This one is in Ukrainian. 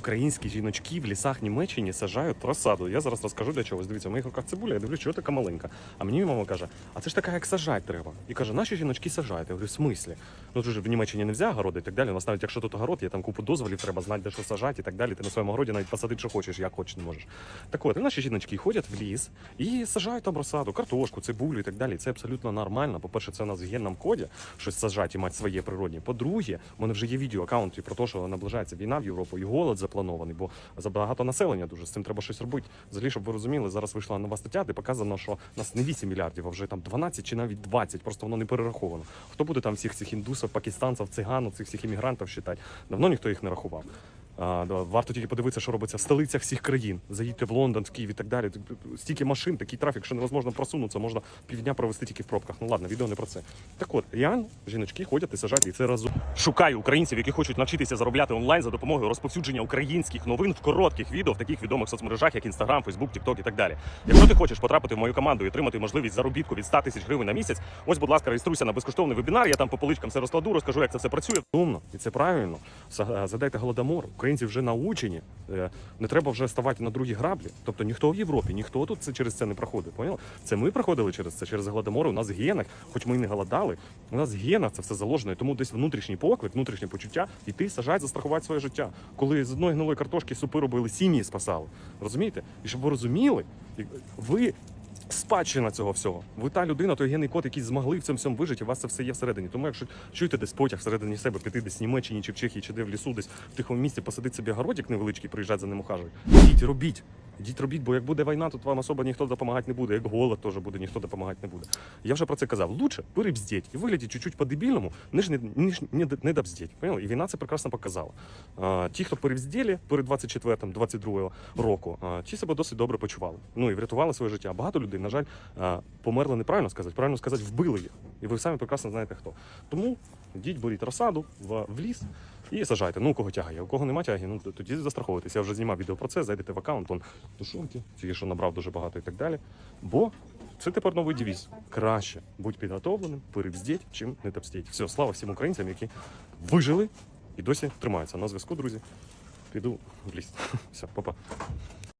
українські жіночки в лісах Німеччини сажають розсаду. Я зараз розкажу для чогось. Дивіться, в моїх руках цибуля, я дивлюсь, чого така маленька. А мені мама каже, а це ж така, як сажать треба. І каже, наші жіночки сажають. Я говорю, в смислі? Ну же в Німеччині не можна городи і так далі. У нас навіть якщо тут огород, є там купу дозволів, треба знати, де що сажати і так далі. Ти на своєму городі навіть посадити, що хочеш, як хочеш, не можеш. Так от, і наші жіночки ходять в ліс і сажають там розсаду, картошку, цибулю і так далі. Це абсолютно нормально. По-перше, це у нас в генному коді щось сажати і мати своє природні. По-друге, у мене вже є відео про те, що наближається війна в Європу і голод запланований, бо забагато населення дуже з цим треба щось робити. Взагалі, щоб ви розуміли, зараз вийшла нова стаття, де показано, що нас не 8 мільярдів, а вже там 12 чи навіть 20, просто воно не перераховано. Хто буде там всіх цих індусів, пакистанців, циганів, цих всіх іммігрантів считати? Давно ніхто їх не рахував. Варто тільки подивитися, що робиться в столицях всіх країн. Заїдьте в Лондон, в Київ і так далі. Стільки машин, такий трафік, що невозможно просунутися, можна півдня провести тільки в пробках. Ну ладно, відео не про це. Так от, реально, жіночки ходять і сажають, і це разом. Шукаю українців, які хочуть навчитися заробляти онлайн за допомогою розповсюдження українських новин в коротких відео в таких відомих соцмережах, як Instagram, Facebook, TikTok і так далі. Якщо ти хочеш потрапити в мою команду і отримати можливість заробітку від 100 тисяч гривень на місяць, ось, будь ласка, реєструйся на безкоштовний вебінар. Я там по поличкам все розкладу, розкажу, як це все працює. Умно, і це правильно. Задайте голодомор. Українці вже научені. Е, Не треба вже ставати на другі граблі. Тобто ніхто в Європі, ніхто тут це через це не проходить. Поняла? Це ми проходили через це, через голодомор. У нас в генах, хоч ми і не голодали, у нас в генах це все заложено. І тому десь внутрішній поклик, внутрішнє почуття, іти сажати, застрахувати своє життя. Коли з одної гнилої картошки супи робили, сім'ї спасали. Розумієте? І щоб ви розуміли, ви. Спадщина цього всього. Ви та людина, той генний код, який змогли в цьому всьому вижити, у вас це все є всередині. Тому якщо чуєте десь потяг всередині себе, піти десь в Німеччині чи в Чехії, чи де в лісу, десь в тихому місці посадити собі городик невеличкий, приїжджати за ним ухажувати. Ідіть, робіть. Ідіть робіть, бо як буде війна, тут вам особо ніхто допомагати не буде. Як голод теж буде, ніхто допомагати не буде. Я вже про це казав. Лучше перебздіть і вигляді чуть-чуть по-дебільному, ніж не, ніж не, не добздіть. Поняли? І війна це прекрасно показала. А, ті, хто перебзділи перед 24-22 року, а, ті себе досить добре почували. Ну і врятували своє життя. Багато людей, на жаль, померли неправильно сказати, правильно сказати, вбили їх. І ви самі прекрасно знаєте хто. Тому йдіть, беріть розсаду в, в ліс. І сажайте. Ну, у кого тяги. У кого нема тяги, ну тоді застраховуйтесь. Я вже знімав відео про це, зайдете в аккаунт, он тушонки, тільки що набрав дуже багато і так далі. Бо це тепер новий девіз. Краще будь підготовленим, перебздіть, чим не топстіть. Все, слава всім українцям, які вижили і досі тримаються. На зв'язку, друзі. Піду в ліс. Все, па-па.